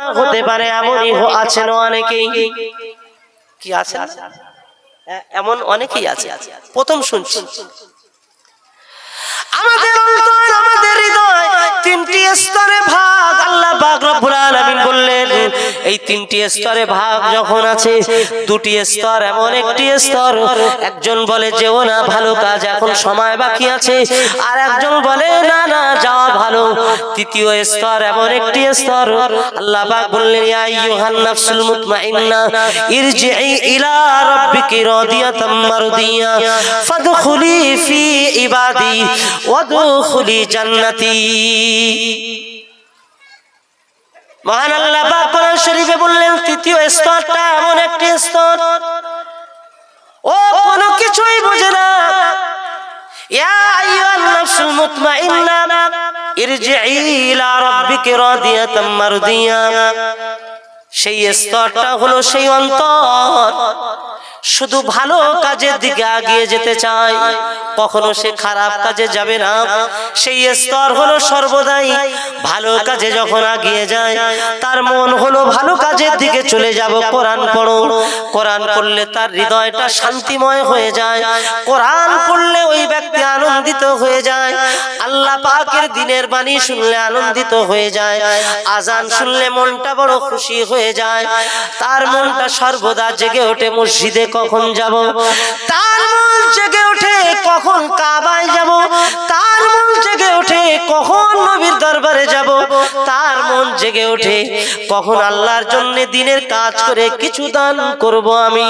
হতে পারে এমনই আছেন অনেকেই। কি আছে এমন অনেকেই আছে প্রথম শুনছি। আমাদের অন্তর, আমাদের হৃদয় তিনটি স্তরে ভাগ। আল্লাহ পাক রব্বুল বললেন, এই তিনটি স্তরে ভাগ যখন আছে, দুটি স্তর এমন একটি স্তর, একজন বলে, যেও না, ভালো কাজ, এখন সময় বাকি আছে। আর একজন বলে, না না, যাওয়া ভালো। তৃতীয় স্তর এমন একটি স্তর, আল্লাহ পাক বললেন, ইয়া আইয়ুহান মুতমাইন্না ইরজিই ইলা রাব্বিকি রাদিয়াতাম মারদিয়া, ফাদখুলি ফি ইবাদি। ওয়াদখুলি জান্নাতি। মহান আল্লাহ পাক কোরআন শরীফে বললেন, তৃতীয় স্তরটা এমন একটি স্তর। ও, কোনো কিছুই বোঝে না। ইয়া আইয়ুহান নাফসুল মুতমাইন্না ইরজিই ইলা রাব্বিকি রাদিয়াতাম মারদিয়া। সেই স্তরটা হলো সেই অন্তর। শুধু ভালো কাজের দিকে আগিয়ে যেতে চায়। কখনো সে খারাপ কাজে যাবে না। সেই স্তর হলো সর্বদাই ভালো কাজে যখন আগিয়ে যায়, তার মন হলো ভালো কাজের দিকে চলে যাব, কোরআন পড়ো। কোরআন পড়লে তার হৃদয়টা শান্তিময় হয়ে যায়। কোরআন পড়লে ওই ব্যক্তি আনন্দিত হয়ে যায়। আল্লাহ পাকের দিনের বাণী শুনলে আনন্দিত হয়ে যায়। আজান শুনলে মনটা বড় খুশি হয়ে যায়। তার মনটা সর্বদা জেগে ওঠে মসজিদে কখন যাব? তার মন জেগে ওঠে কখন কাবায় যাব? তার মন জেগে ওঠে কখন নবীর দরবারে যাব? তার মন জেগে ওঠে কখন আল্লাহর জন্য দিনের কাজ করে কিছু দান করব আমি?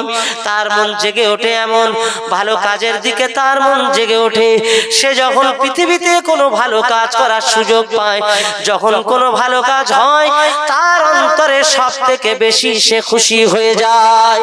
তার মন জেগে ওঠে এমন ভালো কাজের দিকে তার মন জেগে ওঠে। সে যখন পৃথিবীতে কোনো ভালো কাজ করার সুযোগ পায়, যখন কোনো ভালো কাজ হয়, তার অন্তরে সব থেকে বেশি সে খুশি হয়ে যায়।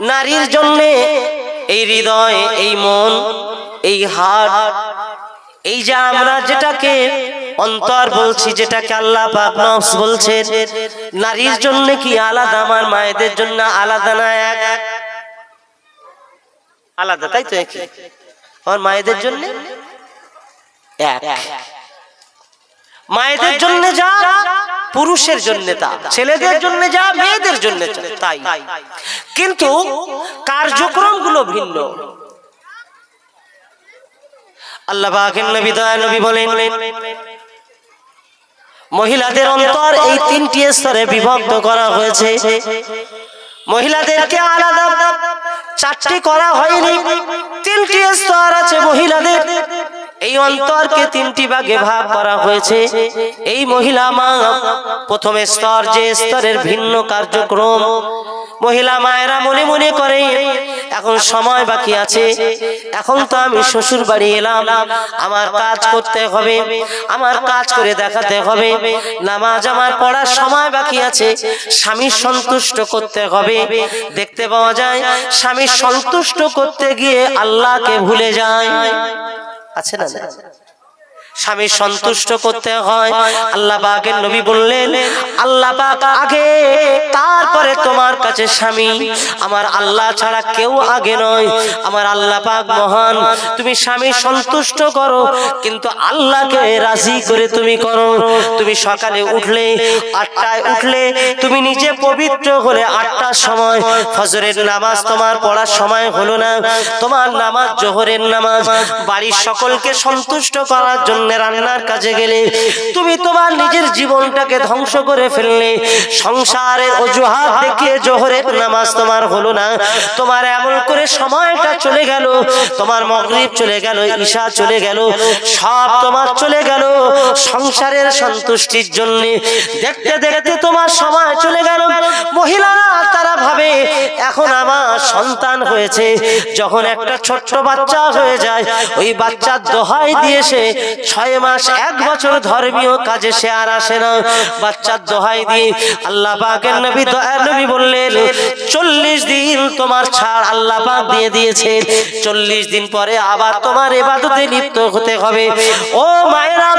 নারীর জন্য এই হৃদয়, এই মন, এই হাট, এই যে আমরা যেটাকে অন্তর বলছি, যেটাকে আল্লাহ পাক বলছে নারীর জন্য কি আলাদা, আমার মায়েদের জন্য আলাদা না এক? আলাদা, তাই তো একই। আমার মায়েদের জন্য এক। মায়েদের জন্য যা পুরুষের জন্য তা, ছেলেদের জন্য যা, মেয়েদের জন্য তাই। কিন্তু কার্যক্রমগুলো ভিন্ন। আল্লাহ নবী দয়া বলেন, মহিলাদের অন্তর এই তিনটি স্তরে বিভক্ত করা হয়েছে। মহিলাদেরকে আলাদা, চারটি করা হয়নি, তিনটি স্তর আছে মহিলাদের। এই অন্তরকে তিনটি ভাগে ভাগ করা হয়েছে। এই মহিলা মা, প্রথম স্তর যে স্তরের ভিন্ন কার্যক্রম। মহিলা মায়েরা মনে মনে করে, এখন সময় বাকি আছে, এখন তো আমি শ্বশুর বাড়ি এলাম, আমার কাজ করতে হবে, আমার কাজ করে দেখাতে হবে, নামাজ আমার পড়ার সময় বাকি আছে, স্বামী সন্তুষ্ট করতে হবে। দেখতে পাওয়া যায়, স্বামী সন্তুষ্ট করতে গিয়ে আল্লাহকে ভুলে যায়। আছে না না? স্বামী সন্তুষ্ট করতে হয়। আল্লাহ পাকের নবী বললেন, আল্লাহ পাক আগে, তারপরে তোমার কাছে স্বামী। আমার আল্লাহ ছাড়া কেউ আগে নয়। আমার আল্লাহ পাক মহান। তুমি স্বামী সন্তুষ্ট করো, কিন্তু আল্লাহকে রাজি করে তুমি করো। তুমি সকালে উঠলে, আটটায় উঠলে, তুমি নিজে পবিত্র হলে আটটার সময়। ফজরের নামাজ তোমার পড়ার সময় হলো না। তোমার নামাজ জোহরের নামাজ। বাড়ির সকলকে সন্তুষ্ট করার জন্য রান্নার কাজে গেলে তুমি তোমার নিজের জীবনটাকে ধ্বংস করে ফেললে। সংসারের অজুহাত দেখিয়ে জোহরের নামাজ তোমার হলো না। তোমার এমন করে সময়টা চলে গেল, তোমার মগরিব চলে গেল, ঈশা চলে গেল, সব তোমার চলে গেল। সংসারের সন্তুষ্টির জন্য দেখতে দেখতে তোমার সময় চলে গেল। মহিলারা তারা ভাবে, এখন আমার সন্তান হয়েছে। যখন একটা ছোট্ট বাচ্চা হয়ে যায়, ওই বাচ্চার দোহাই দিয়ে সে ছয় মাস, এক বছর ধর্মীয় কাজে সে আর আসে না। বাচ্চার দোহাই দিয়ে আল্লাহ পাকের নবী দয়ার নবী বললেন, চল্লিশ দিন তোমার ছাড় আল্লাহ পাক দিয়ে দিয়েছে চল্লিশ দিন পরে আবার তোমার এবাদতে লিপ্ত হতে হবে। ও মায়েরা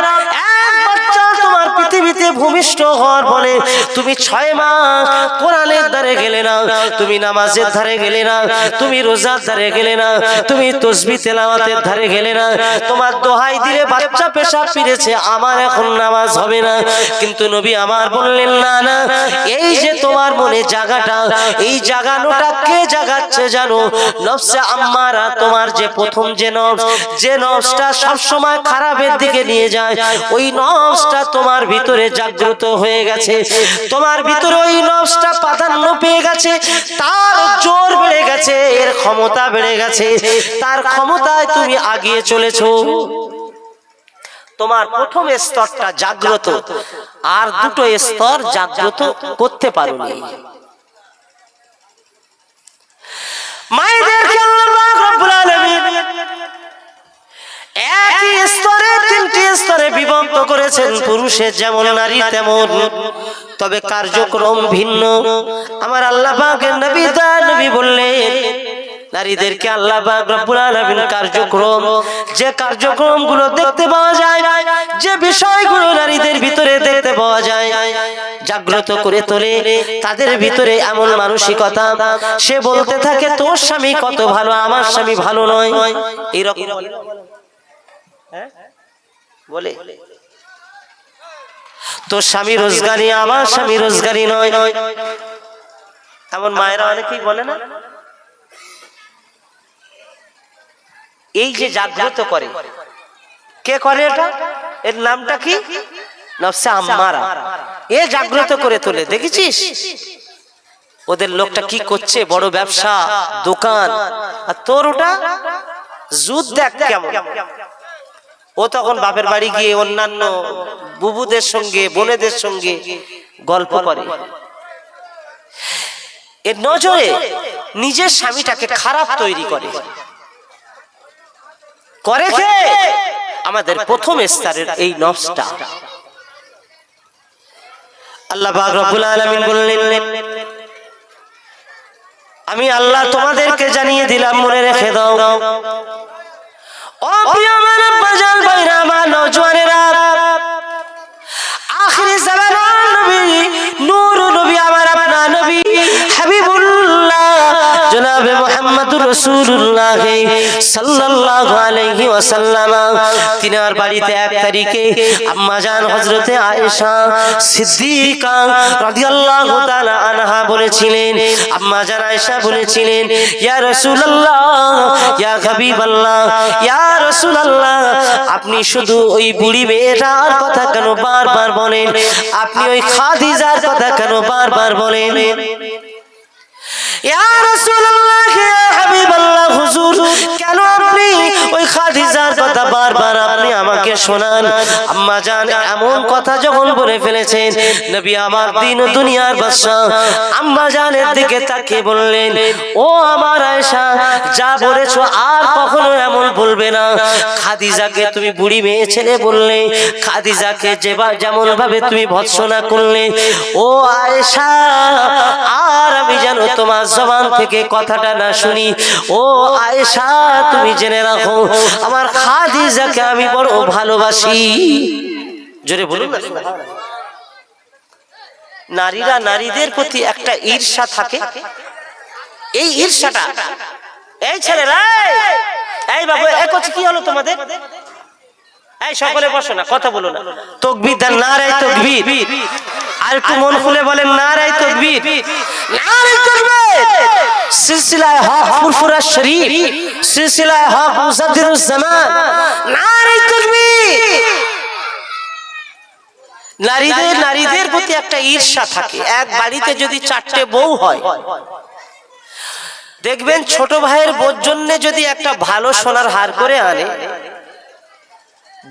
পৃথিবীতে ভূমিষ্ঠ হওয়ার ফলে তুমি ছয় মাস কোরআনের ধারে গেলে না, তুমি নামাজের ধারে গেলে না, তুমি রোজার ধারে গেলে না, তুমি তসবি তেলাওয়াতের ধারে গেলে না। তোমার দোহাই দিলে বাচ্চা পেশা ফিরেছে, আমার এখন নামাজ হবে না। কিন্তু নবী আমার বললেন, না না, এই যে তোমার মনে জায়গাটা এই জাগানোটা কে জাগাচ্ছে জানো? নফসে আম্মারা তোমার যে প্রথম যে নফস, যে নফসটা সবসময় খারাপের দিকে নিয়ে যায়, ওই নফসটা তোমার ভিতরে জাগ্রত হয়ে গেছে। তোমার ভিতরে ওই নফসটা প্রাধান্য পেয়ে গেছে। তার জোর বেড়ে গেছে। এর ক্ষমতা বেড়ে গেছে। তার ক্ষমতায় তুমি আগিয়ে চলেছো। তোমার প্রথম স্তরটা জাগ্রত। আর দুটো স্তর জাগ্রত করতে পারোনি। মায়েদেরকে আল্লাহ রব্বুল আলামিন একই স্তরে তিনটি স্তরে বিভক্ত করেছেন পুরুষের যেমন নারী তেমন। তবে কার্যক্রম ভিন্ন। আমার আল্লাহ পাকের নবী বললেন নারীদেরকে আল্লাহ রব্বুল আলামিন কার্যক্রম যে কার্যক্রমগুলো দেখতে পাওয়া যায় যে বিষয়গুলো নারীদের ভিতরে দেখতে পাওয়া যায় জাগ্রত করে তোলে তাদের ভিতরে এমন মানসিকতা সে বলতে থাকে তোর স্বামী কত ভালো আমার স্বামী ভালো নয়। এইরকম বলে। তোর স্বামী রোজগারি আমার স্বামী রোজগারি নয়। এমন মায়েরা অনেকেই বলে না। এই যে জাগ্রত করে। কে করে এটা? এর নামটা কি? নফসে আম্মারা। এ জাগ্রত করে তোলে। দেখেছিস? ওদের লোকটা কি করছে? বড় ব্যবসা দোকান। আর তোর ওটা? জুত দেখ কেমন। ও তখন বাপের বাড়ি গিয়ে অন্যান্য বুবুদের সঙ্গে, বোনেদের সঙ্গে গল্প করে। এর নজরে নিজের স্বামীটাকে খারাপ তৈরি করে। করে আমাদের প্রথম স্তরের এই নফসটা। আল্লাহ পাক রব্বুল আলামিন বললেন, আমি আল্লাহ তোমাদেরকে জানিয়ে দিলাম, মনে রেখে দাও ও প্রিয় আমার বাজান ভাইরা আখিরি জামানার নবী, নূর নবী, আমার আপনার নবী, হাবিবুল্লাহ, জনাবে মুহাম্মদুর রাসূলুল্লাহ সাল্লাল্লাহু আলাইহি ওয়াসাল্লাম। তিনার বাড়িতে এক তারিখে আম্মা জান হযরতে বলেছিলেন, আম্মা জান ইয়া রাসূলুল্লাহ, ইয়া ইয়া রাসূলুল্লাহ, আপনি শুধু ওই বুড়ি মেয়েটার কথা কেন বারবার বলেন? আপনি ওই খাদিজার কথা কেন বারবার বলেন? ইয়া রাসূলুল্লাহ যা খাদিজাকে তুমি বুড়ি মেয়ে ছেলে বললে, খাদিজাকে যেবা যেমন ভাবে তুমি ভৎসনা করলে, ও আয়েশা, আর আমি জানো তোমার জবান থেকে কথাটা না শুনি। ও আয়েশা তুমি জেনে রাখো আমার খাদিজাকে আমি বড় ভালোবাসি। জোরে বলুন না নারীরা নারীদের প্রতি একটা ঈর্ষা থাকে। এই ঈর্ষাটা এই ছেলেরা এই, বাবু এক কি হলো তোমাদের? এই সকলে বসো না কথা বলো না। তকবির দেন নারাই তকবির। আর একটু মন খুলে বলেন নারাই তকবির। নারাই তকবির। সিলসিলায় হক ফুরফুরা শরীফ সিলসিলায় হক মুসাদ্দিরুজ জামান। তকবির নারীদের নারীদের প্রতি একটা ঈর্ষা থাকে। এক বাড়িতে যদি চারটে বউ হয় দেখবেন ছোট ভাইয়ের বোর জন্য যদি একটা ভালো সোনার হার করে আনে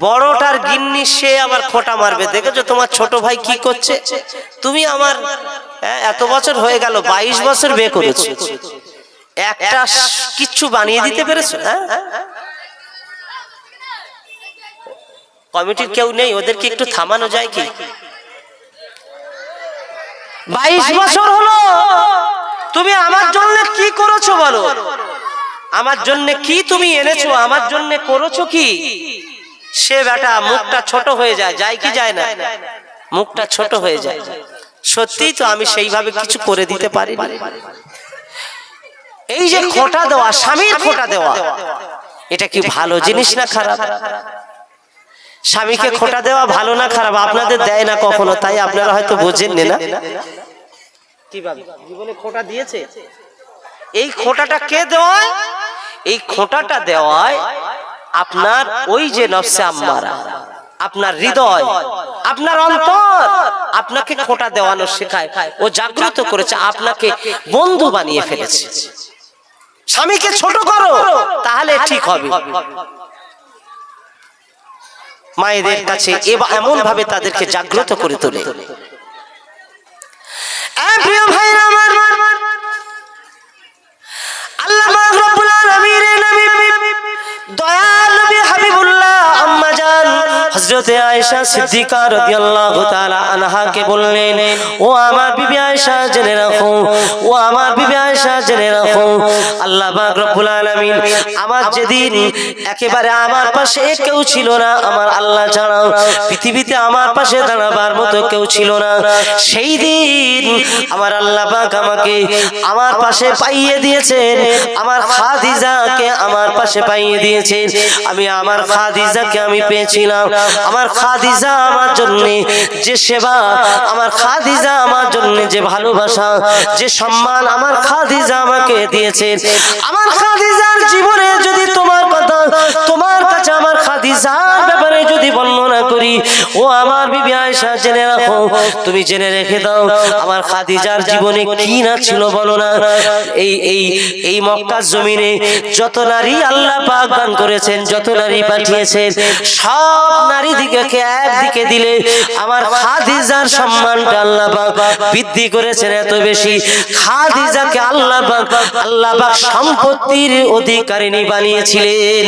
বড়টার গিন্নি সে আবার খোটা মারবে। দেখেছ তোমার ছোট ভাই কি করছে? তুমি আমার হ্যাঁ, এত বছর হয়ে গেল বাইশ বছর বিয়ে করেছ। একটা কিচ্ছু বানিয়ে দিতে পেরেছ? হ্যাঁ? কমিটির কেউ নেই ওদেরকে একটু থামানো যায় কি? বাইশ বছর হলো। তুমি আমার জন্য কি করেছ বলো? আমার জন্য কি তুমি এনেছো? আমার জন্য করেছ কি? সে বেটা মুখটা ছোট হয়ে যায় যায় কি যায় না? মুখটা ছোট হয়ে যায়। সত্যি তো আমি সেইভাবে কিছু করে দিতে পারি। এই যে খোটা দেওয়া স্বামীর খোটা দেওয়া এটা কি ভালো জিনিস না খারাপ? স্বামীকে খোটা দেওয়া ভালো না খারাপ? আপনাদের দেয় না কখনো? তাই আপনারা হয়তো বোঝেননি না। জীবনে খোটা দিয়েছে? এই খোটাটা কে দেওয়ায়? এই খোটাটা দেওয়ায় আপনার ওই যে নফসে আম্মারা। আপনার হৃদয় আপনার অন্তর। আপনাকে খোটা দেওয়ানো শেখায়। ও জাগ্রত করেছে আপনাকে বন্ধু বানিয়ে ফেলেছে। স্বামীকে ছোট করো, তাহলে ঠিক হবে। মায়েদের কাছে এমন ভাবে তাদেরকে জাগ্রত করে তোলে। দয়া হযরতে আয়েশা সিদ্দিকা রাদিয়াল্লাহু তাআলা আনহাকে বললেন, ও আমার বিবি আয়েশা, জেনে রাখো, ও আমার বিবি আয়েশা, জেনে রাখো, আল্লাহ পাক রব্বুল আলামিন আমার যেদিন একেবারে আমার পাশে কেউ ছিল না, আমার আল্লাহ ছাড়া পৃথিবীতে আমার পাশে দাঁড়াবার মতো কেউ ছিল না, সেই দিন আমার আল্লাহ পাক আমাকে আমার পাশে পাইয়ে দিয়েছেন, আমার খাদিজাকে আমার পাশে পাইয়ে দিয়েছেন, আমি আমার খাদিজাকে আমি পেয়েছিলাম আমার খাদিজা আমার জন্য যে সেবা, আমার খাদিজা আমার জন্য যে ভালোবাসা, যে সম্মান আমার খাদিজা আমাকে দিয়েছেন। আমার খাদিজার জীবনে যদি তোমার কথা, তোমার কাছে আমার খাদিজার ব্যাপারে যদি বর্ণনা করি, ও আমার বিবি আয়েশা, জেনে রাখো, তুমি জেনে রেখে দাও, আমার খাদিজার জীবনে কি না ছিল বলো না? এই এই এই মক্কার জমিনে যত নারী আল্লাহ পাক দান করেছেন, যত নারী পাঠিয়েছেন, সব নারী দিকে একদিকে দিলে আমার খাদিজার সম্মানটা আল্লাহ বৃদ্ধি করেছেন এত বেশি। খাদিজাকে আল্লাহ আল্লাহ সম্পত্তির অধিকারিণী বানিয়েছিলেন।